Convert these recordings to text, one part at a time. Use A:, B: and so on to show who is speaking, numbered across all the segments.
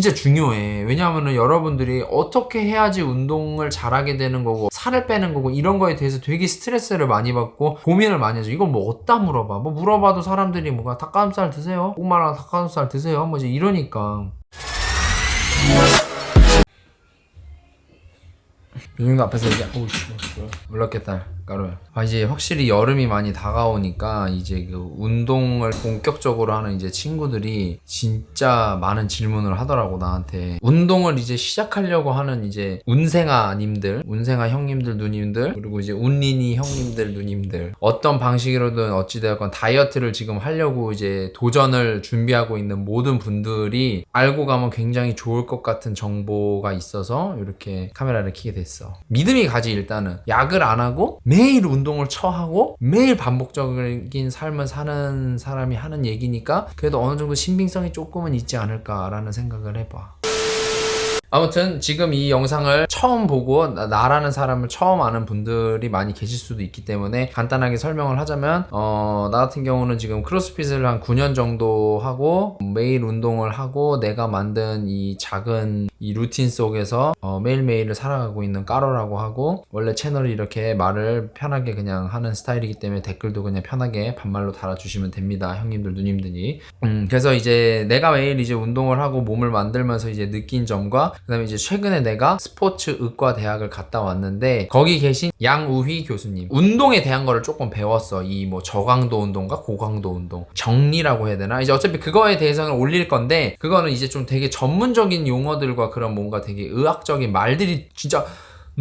A: 진짜 중요해. 왜냐하면은 여러분들이 어떻게 해야지 운동을 잘하게 되는 거고 살을 빼는 거고 이런 거에 대해서 되게 스트레스를 많이 받고 고민을 많이 하죠. 이걸 뭐 어디다 물어봐? 뭐 물어봐도 사람들이 뭐가 닭가슴살 드세요? 꼬마랑 닭가슴살 드세요? 뭐 이제 이러니까. 요즘도 앞에서 이제 어우 씨 몰랐겠다 까루야 아 이제 확실히 여름이 많이 다가오니까 이제 그 운동을 본격적으로 하는 이제 친구들이 진짜 많은 질문을 하더라고 나한테. 운동을 이제 시작하려고 하는 이제 운생아님들 운생아 형님들 누님들 그리고 이제 운린이 형님들 누님들. 어떤 방식으로든 어찌되었건 다이어트를 지금 하려고 이제 도전을 준비하고 있는 모든 분들이 알고 가면 굉장히 좋을 것 같은 정보가 있어서 이렇게 카메라를 켜게 됐어. 믿음이 가지 일단은. 약을 안 하고 매일 운동을 처하고 매일 반복적인 삶을 사는 사람이 하는 얘기니까 그래도 어느 정도 신빙성이 조금은 있지 않을까라는 생각을 해봐. 아무튼 지금 이 영상을 처음 보고 나- 나라는 사람을 처음 아는 분들이 많이 계실 수도 있기 때문에 간단하게 설명을 하자면 어, 나 같은 경우는 지금 크로스핏을 한 9년 정도 하고 매일 운동을 하고 내가 만든 이 작은 이 루틴 속에서 어, 매일매일을 살아가고 있는 까로라고 하고 원래 채널이 이렇게 말을 편하게 그냥 하는 스타일이기 때문에 댓글도 그냥 편하게 반말로 달아주시면 됩니다. 형님들 누님들이. 음, 그래서 이제 내가 매일 이제 운동을 하고 몸을 만들면서 이제 느낀 점과 그다음에 이제 최근에 내가 스포츠 의과 대학을 갔다 왔는데 거기 계신 양우휘 교수님. 운동에 대한 거를 조금 배웠어. 이 뭐 저강도 운동과 고강도 운동. 정리라고 해야 되나? 이제 어차피 그거에 대해서는 올릴 건데 그거는 이제 좀 되게 전문적인 용어들과 그런 뭔가 되게 의학적인 말들이 진짜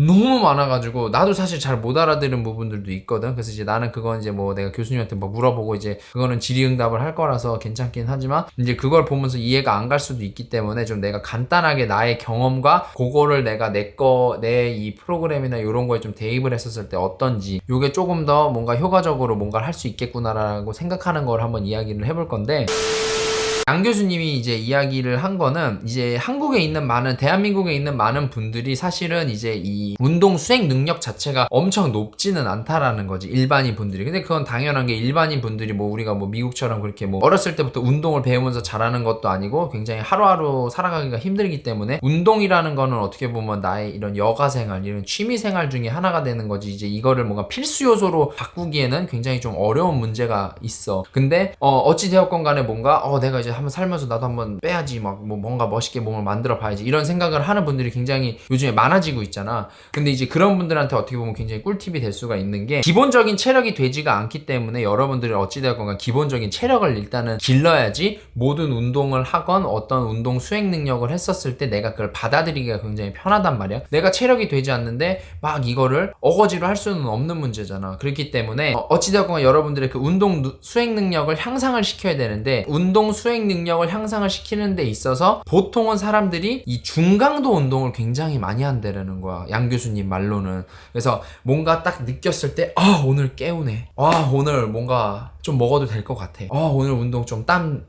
A: 너무 많아가지고 나도 사실 잘 못 알아들은 부분들도 있거든. 그래서 이제 나는 그건 이제 뭐 내가 교수님한테 뭐 물어보고 이제 그거는 질의응답을 할 거라서 괜찮긴 하지만 이제 그걸 보면서 이해가 안 갈 수도 있기 때문에 좀 내가 간단하게 나의 경험과 그거를 내가 내 거 내 이 프로그램이나 이런 거에 좀 대입을 했었을 때 어떤지 요게 조금 더 뭔가 효과적으로 뭔가를 할 수 있겠구나라고 생각하는 걸 한번 이야기를 해볼 건데 양 교수님이 이제 이야기를 한 거는 이제 한국에 있는 많은 대한민국에 있는 많은 분들이 사실은 이제 이 운동 수행 능력 자체가 엄청 높지는 않다라는 거지 일반인 분들이. 근데 그건 당연한 게 일반인 분들이 뭐 우리가 뭐 미국처럼 그렇게 뭐 어렸을 때부터 운동을 배우면서 잘하는 것도 아니고 굉장히 하루하루 살아가기가 힘들기 때문에 운동이라는 거는 어떻게 보면 나의 이런 여가 생활 이런 취미 생활 중에 하나가 되는 거지. 이제 이거를 뭔가 필수 요소로 바꾸기에는 굉장히 좀 어려운 문제가 있어. 근데 어 어찌 되었건 간에 뭔가 어 내가 이제 한번 살면서 나도 한번 빼야지 막 뭐 뭔가 멋있게 몸을 만들어 봐야지 이런 생각을 하는 분들이 굉장히 요즘에 많아지고 있잖아. 근데 이제 그런 분들한테 어떻게 보면 굉장히 꿀팁이 될 수가 있는 게 기본적인 체력이 되지가 않기 때문에 여러분들이 어찌되었건 간 기본적인 체력을 일단은 길러야지 모든 운동을 하건 어떤 운동 수행 능력을 했었을 때 내가 그걸 받아들이기가 굉장히 편하단 말이야. 내가 체력이 되지 않는데 막 이거를 어거지로 할 수는 없는 문제잖아. 그렇기 때문에 어, 어찌되었건 간 여러분들의 그 운동 누- 수행 능력을 향상을 시켜야 되는데 운동 수행 능력을 향상을 시키는 데 있어서 보통은 사람들이 이 중강도 운동을 굉장히 많이 한다라는 거야. 양 교수님 말로는. 그래서 뭔가 딱 느꼈을 때 아 오늘 깨우네. 아 오늘 뭔가 좀 먹어도 될 것 같아. 아 오늘 운동 좀 땀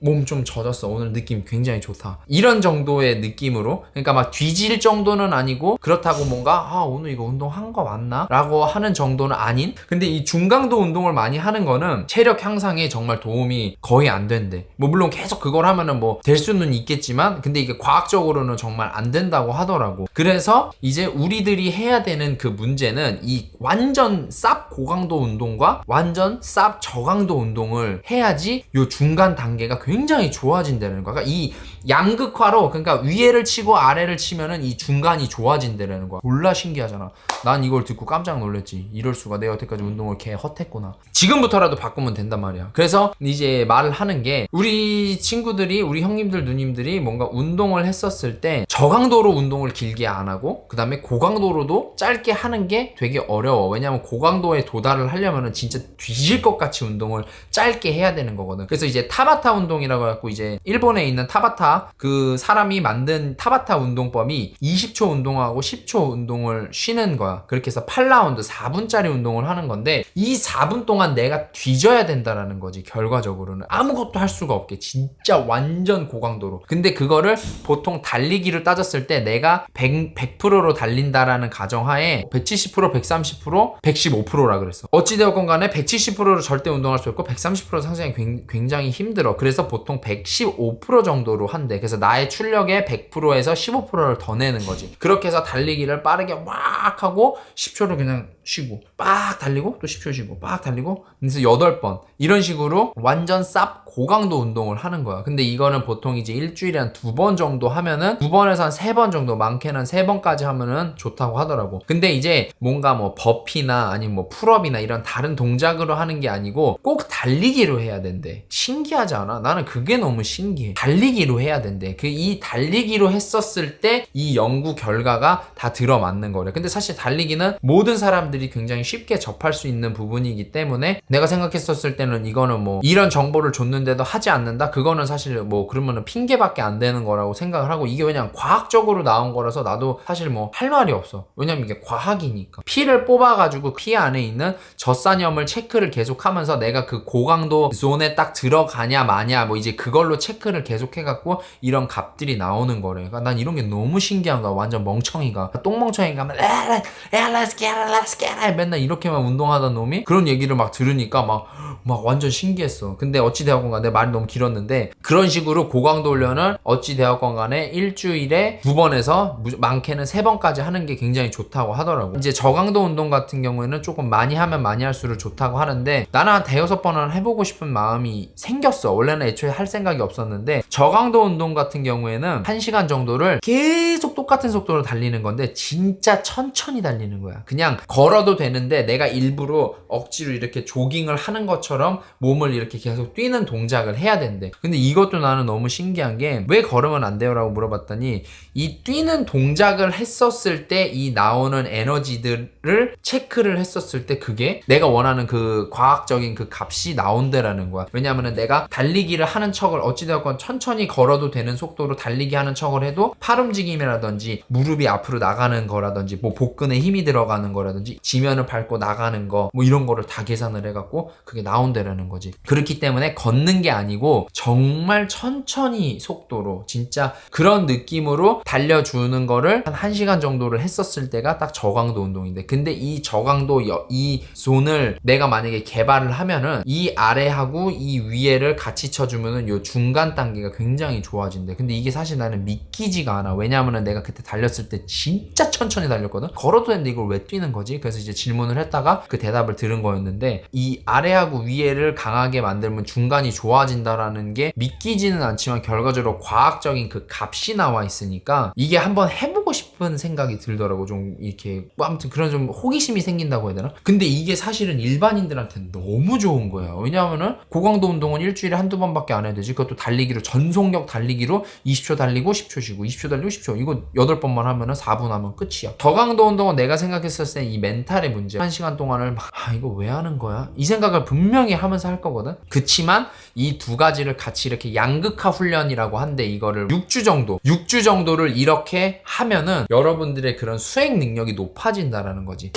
A: 몸 좀 젖었어. 오늘 느낌 굉장히 좋다. 이런 정도의 느낌으로 그러니까 막 뒤질 정도는 아니고 그렇다고 뭔가 아 오늘 이거 운동 한 거 맞나? 라고 하는 정도는 아닌. 근데 이 중강도 운동을 많이 하는 거는 체력 향상에 정말 도움이 거의 안 된대. 뭐 물론 계속 그걸 하면은 뭐 될 수는 있겠지만 근데 이게 과학적으로는 정말 안 된다고 하더라고. 그래서 이제 우리들이 해야 되는 그 문제는 이 완전 쌉 고강도 운동과 완전 쌉저 강도 운동을 해야지 요 중간 단계가 굉장히 좋아진다는 거야. 그러니까 이 양극화로 그러니까 위에를 치고 아래를 치면은 이 중간이 좋아진다는 거야. 몰라 신기하잖아. 난 이걸 듣고 깜짝 놀랐지. 이럴 수가. 내가 여태까지 운동을 개 헛했구나. 지금부터라도 바꾸면 된단 말이야. 그래서 이제 말을 하는 게 우리 친구들이 우리 형님들 누님들이 뭔가 운동을 했었을 때 저강도로 운동을 길게 안 하고 그 다음에 고강도로도 짧게 하는 게 되게 어려워. 왜냐면 고강도에 도달을 하려면은 진짜 뒤질 것 같이 운동을 짧게 해야 되는 거거든. 그래서 이제 타바타 운동이라고 해갖고 이제 일본에 있는 타바타 그 사람이 만든 타바타 운동법이 20초 운동하고 10초 운동을 쉬는 거야. 그렇게 해서 8라운드 4분짜리 운동을 하는 건데 이 4분 동안 내가 뒤져야 된다라는 거지 결과적으로는. 아무것도 할 수가 없게. 진짜 완전 고강도로. 근데 그거를 보통 달리기를 따졌을 때 내가 100, 100%로 달린다라는 가정하에 170% 130% 115%라 그랬어. 어찌되었건 간에 170%로 절대 운동할 수 없고 130% 상승이 굉- 굉장히 힘들어. 그래서 보통 115% 정도로 한 한대. 그래서 나의 출력의 100%에서 15%를 더 내는 거지. 그렇게 해서 달리기를 빠르게 막 하고 10초를 그냥 쉬고 빡 달리고 또 10초 쉬고 빡 달리고 그래서 8번 이런 식으로 완전 쌉 고강도 운동을 하는 거야. 근데 이거는 보통 이제 일주일에 한 두 번 정도 하면은 두 번에서 한 세 번 정도 많게는 한 세 번까지 하면은 좋다고 하더라고. 근데 이제 뭔가 뭐 버피나 아니면 뭐 풀업이나 이런 다른 동작으로 하는 게 아니고 꼭 달리기로 해야 된대. 신기하지 않아? 나는 그게 너무 신기해. 달리기로 해야 된대. 그 이 달리기로 했었을 때 이 연구 결과가 다 들어맞는 거래. 근데 사실 달리기는 모든 사람들이 굉장히 쉽게 접할 수 있는 부분이기 때문에 내가 생각했었을 때는 이거는 뭐 이런 정보를 줬는데도 하지 않는다? 그거는 사실 뭐 그러면은 핑계밖에 안 되는 거라고 생각을 하고 이게 왜냐면 과학적으로 나온 거라서 나도 사실 뭐 할 말이 없어. 왜냐면 이게 과학이니까. 피를 뽑아가지고 피 안에 있는 젖산염을 체크를 계속 하면서 내가 그 고강도 존에 딱 들어가냐 마냐 뭐 이제 그걸로 체크를 계속 해갖고 이런 값들이 나오는 거래. 그러니까 난 이런 게 너무 신기한 거야. 완전 멍청이가. 똥멍청이가 막 "it, let's get it 맨날 이렇게만 운동하던 놈이 그런 얘기를 막 들으니까 막, 막 완전 신기했어. 근데 어찌 되었건 간에 말이 너무 길었는데 그런 식으로 고강도 훈련을 어찌 되었건 간에 일주일에 두 번에서 무- 많게는 세 번까지 하는 게 굉장히 좋다고 하더라고. 이제 저강도 운동 같은 경우에는 조금 많이 하면 많이 할수록 좋다고 하는데 나는 한 대여섯 번은 해보고 싶은 마음이 생겼어. 원래는 애초에 할 생각이 없었는데 저강도 운동 같은 경우에는 한 시간 정도를 계속 똑같은 속도로 달리는 건데 진짜 천천히 달리는 거야. 그냥 걸어도 되는데 내가 일부러 억지로 이렇게 조깅을 하는 것처럼 몸을 이렇게 계속 뛰는 동작을 해야 된대. 근데 이것도 나는 너무 신기한 게 왜 걸으면 안 돼요라고 물어봤더니 이 뛰는 동작을 했었을 때 이 나오는 에너지들을 체크를 했었을 때 그게 내가 원하는 그 과학적인 그 값이 나온다라는 거야. 왜냐하면 내가 달리기를 하는 척을 어찌되었건 천천히 걸어 도 되는 속도로 달리기 하는 척을 해도 팔 움직임이라든지 무릎이 앞으로 나가는 거라든지 뭐 복근에 힘이 들어가는 거라든지 지면을 밟고 나가는 거 뭐 이런 거를 다 계산을 해갖고 그게 나온다라는 거지. 그렇기 때문에 걷는 게 아니고 정말 천천히 속도로 진짜 그런 느낌으로 달려주는 거를 한 1시간 정도를 했었을 때가 딱 저강도 운동인데 근데 이 저강도 여- 이 존을 내가 만약에 개발을 하면은 이 아래하고 이 위에를 같이 쳐주면은 요 중간 단계가 굉장히 좋아진대 근데 이게 사실 나는 믿기지가 않아. 왜냐하면은 내가 그때 달렸을 때 진짜 천천히 달렸거든? 걸어도 되는데 이걸 왜 뛰는 거지? 그래서 이제 질문을 했다가 그 대답을 들은 거였는데 이 아래하고 위에를 강하게 만들면 중간이 좋아진다라는 게 믿기지는 않지만 결과적으로 과학적인 그 값이 나와 있으니까 이게 한번 해보고 싶은 생각이 들더라고. 좀 이렇게 뭐 아무튼 그런 좀 호기심이 생긴다고 해야 되나? 근데 이게 사실은 일반인들한테는 너무 좋은 거예요 왜냐하면은 고강도 운동은 일주일에 한두 번밖에 안 해야 되지. 그것도 달리기로 전속력 달리기로 20초 달리고 10초 쉬고 20초 달리고 10초. 이거 8번만 하면은 4분 하면 끝이야. 저강도 운동은 내가 생각했을 때 이 멘탈의 문제. 한 시간 동안을 막, 아 이거 왜 하는 거야? 이 생각을 분명히 하면서 할 거거든. 그치만 이 두 가지를 같이 이렇게 양극화 훈련이라고 한데 이거를 6주 정도 6주 정도를 이렇게 하면은 여러분들의 그런 수행 능력이 높아진다라는 거지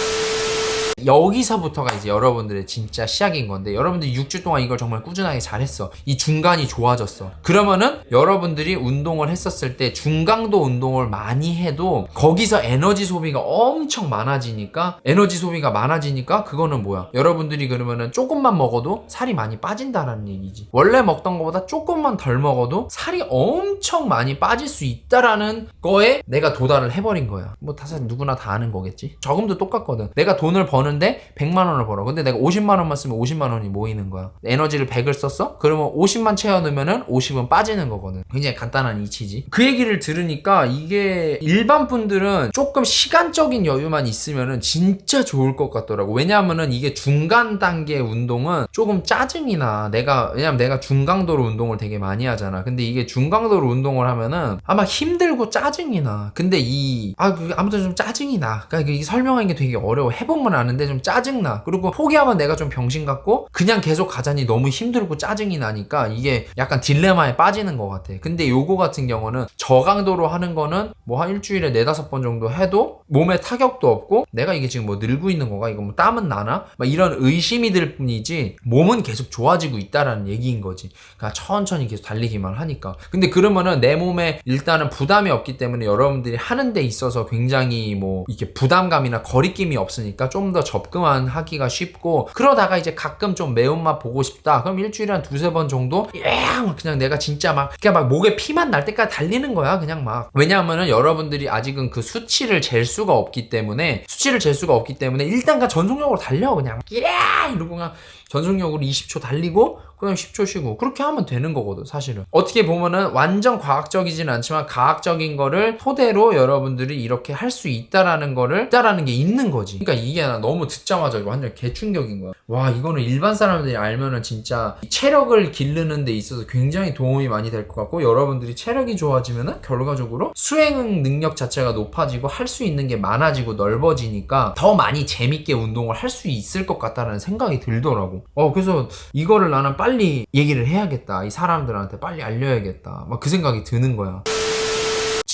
A: 여기서부터가 이제 여러분들의 진짜 시작인 건데 여러분들이 6주 동안 이걸 정말 꾸준하게 잘했어. 이 중간이 좋아졌어. 그러면은 여러분들이 운동을 했었을 때 중강도 운동을 많이 해도 거기서 에너지 소비가 엄청 많아지니까 에너지 소비가 많아지니까 그거는 뭐야? 여러분들이 그러면은 조금만 먹어도 살이 많이 빠진다라는 얘기지. 원래 먹던 것보다 조금만 덜 먹어도 살이 엄청 많이 빠질 수 있다라는 거에 내가 도달을 해버린 거야. 뭐 사실 누구나 다 아는 거겠지? 저금도 똑같거든. 내가 돈을 버는 데 100만 원을 벌어. 근데 내가 50만 원만 쓰면 50만 원이 모이는 거야. 에너지를 100을 썼어? 그러면 50만 채워 넣으면은 50은 빠지는 거거든. 굉장히 간단한 이치지. 그 얘기를 들으니까 이게 일반 분들은 조금 시간적인 여유만 있으면은 진짜 좋을 것 같더라고. 왜냐하면은 이게 중간 단계 운동은 조금 짜증이 나 내가 왜냐면 내가 중강도로 운동을 되게 많이 하잖아. 근데 이게 중강도로 운동을 하면은 아마 힘들고 짜증이 나. 근데 이 아 아무튼 좀 짜증이 나. 그러니까 설명하는 게 되게 어려워. 해보면 아는 데 좀 짜증나. 그리고 포기하면 내가 좀 병신 같고 그냥 계속 가자니 너무 힘들고 짜증이 나니까 이게 약간 딜레마에 빠지는 것 같아. 근데 요거 같은 경우는 저강도로 하는 거는 뭐 한 일주일에 네다섯 번 정도 해도 몸에 타격도 없고 내가 이게 지금 뭐 늘고 있는 건가 이거 뭐 땀은 나나? 막 이런 의심이 들 뿐이지 몸은 계속 좋아지고 있다라는 얘기인 거지. 그러니까 천천히 계속 달리기만 하니까. 근데 그러면은 내 몸에 일단은 부담이 없기 때문에 여러분들이 하는 데 있어서 굉장히 뭐 이렇게 부담감이나 거리낌이 없으니까 좀더 접근하기가 쉽고 그러다가 이제 가끔 좀 매운맛 보고 싶다. 그럼 일주일에 한 두세 번 정도 야 그냥 내가 진짜 막 그냥 막 목에 피만 날 때까지 달리는 거야. 그냥 막. 왜냐하면은 여러분들이 아직은 그 수치를 잴 수가 없기 때문에 수치를 잴 수가 없기 때문에 일단 그 전속력으로 달려 그냥. 야! 이러고 그냥 전속력으로 20초 달리고 그냥 10초 쉬고 그렇게 하면 되는 거거든 사실은. 어떻게 보면은 완전 과학적이진 않지만 과학적인 거를 토대로 여러분들이 이렇게 할 수 있다라는 거를 있다라는 게 있는 거지. 그러니까 이게 나 너무 듣자마자 완전 개충격인 거야. 와 이거는 일반 사람들이 알면은 진짜 체력을 기르는 데 있어서 굉장히 도움이 많이 될 것 같고 여러분들이 체력이 좋아지면은 결과적으로 수행 능력 자체가 높아지고 할 수 있는 게 많아지고 넓어지니까 더 많이 재밌게 운동을 할 수 있을 것 같다는 생각이 들더라고. 어 그래서 이거를 나는 빨리 얘기를 해야겠다. 이 사람들한테 빨리 알려야겠다. 막 그 생각이 드는 거야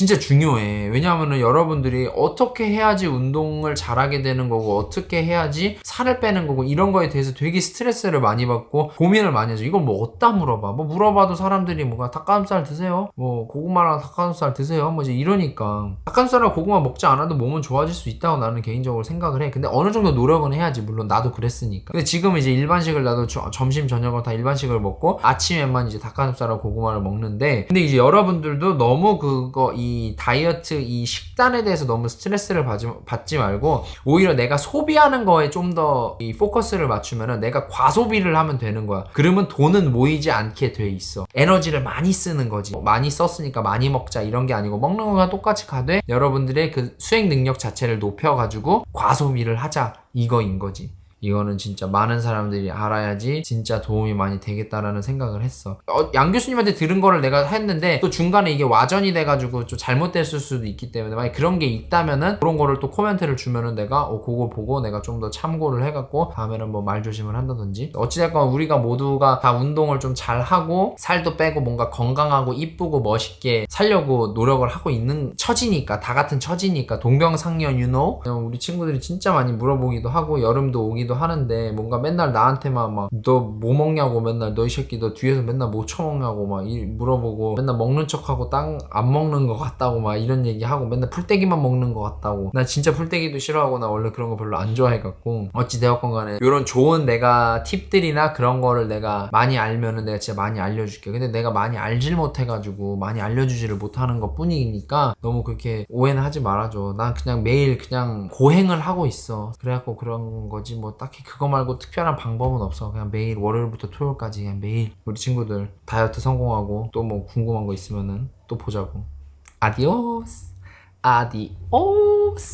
A: 진짜 중요해. 왜냐하면은 여러분들이 어떻게 해야지 운동을 잘하게 되는 거고, 어떻게 해야지 살을 빼는 거고, 이런 거에 대해서 되게 스트레스를 많이 받고, 고민을 많이 하죠. 이걸 뭐 어디다 물어봐? 뭐 물어봐도 사람들이 뭐가 닭가슴살 드세요? 뭐 고구마랑 닭가슴살 드세요? 뭐 이제 이러니까. 닭가슴살이랑 고구마 먹지 않아도 몸은 좋아질 수 있다고 나는 개인적으로 생각을 해. 근데 어느 정도 노력은 해야지. 물론 나도 그랬으니까. 근데 지금 이제 일반식을 나도 저- 점심, 저녁을 다 일반식을 먹고, 아침에만 이제 닭가슴살하고 고구마를 먹는데, 근데 이제 여러분들도 너무 그거, 이 다이어트, 이 식단에 대해서 너무 스트레스를 받지, 받지 말고, 오히려 내가 소비하는 거에 좀 더 이 포커스를 맞추면은 내가 과소비를 하면 되는 거야. 그러면 돈은 모이지 않게 돼 있어. 에너지를 많이 쓰는 거지. 뭐 많이 썼으니까 많이 먹자 이런 게 아니고 먹는 거랑 똑같이 가되 여러분들의 그 수행 능력 자체를 높여가지고 과소비를 하자 이거인 거지. 이거는 진짜 많은 사람들이 알아야지 진짜 도움이 많이 되겠다라는 생각을 했어. 어, 양 교수님한테 들은 거를 내가 했는데 또 중간에 이게 와전이 돼가지고 좀 잘못됐을 수도 있기 때문에 만약 그런 게 있다면은 그런 거를 또 코멘트를 주면은 내가 어 그거 보고 내가 좀 더 참고를 해갖고 다음에는 뭐 말 조심을 한다든지 어찌됐건 우리가 모두가 다 운동을 좀 잘 하고 살도 빼고 뭔가 건강하고 이쁘고 멋있게 살려고 노력을 하고 있는 처지니까 다 같은 처지니까 동병상련 유노 우리 친구들이 진짜 많이 물어보기도 하고 여름도 오기도 하는데 뭔가 맨날 나한테만 막 너 뭐 먹냐고 맨날 너 이 새끼 너 뒤에서 맨날 뭐 처먹냐고 막 이- 물어보고 맨날 먹는 척하고 땅 안 먹는 것 같다고 막 이런 얘기하고 맨날 풀떼기만 먹는 것 같다고. 나 진짜 풀떼기도 싫어하고 나 원래 그런 거 별로 안 좋아해갖고 어찌 되었건 간에 이런 좋은 내가 팁들이나 그런 거를 내가 많이 알면은 내가 진짜 많이 알려줄게. 근데 내가 많이 알질 못해가지고 많이 알려주지를 못하는 것 뿐이니까 너무 그렇게 오해는 하지 말아줘. 난 그냥 매일 그냥 고행을 하고 있어. 그래갖고 그런 거지 뭐 딱히 그거 말고 특별한 방법은 없어. 그냥 매일 월요일부터 토요일까지 그냥 매일 우리 친구들 다이어트 성공하고 또 뭐 궁금한 거 있으면은 또 보자고. 아디오스. 아디오스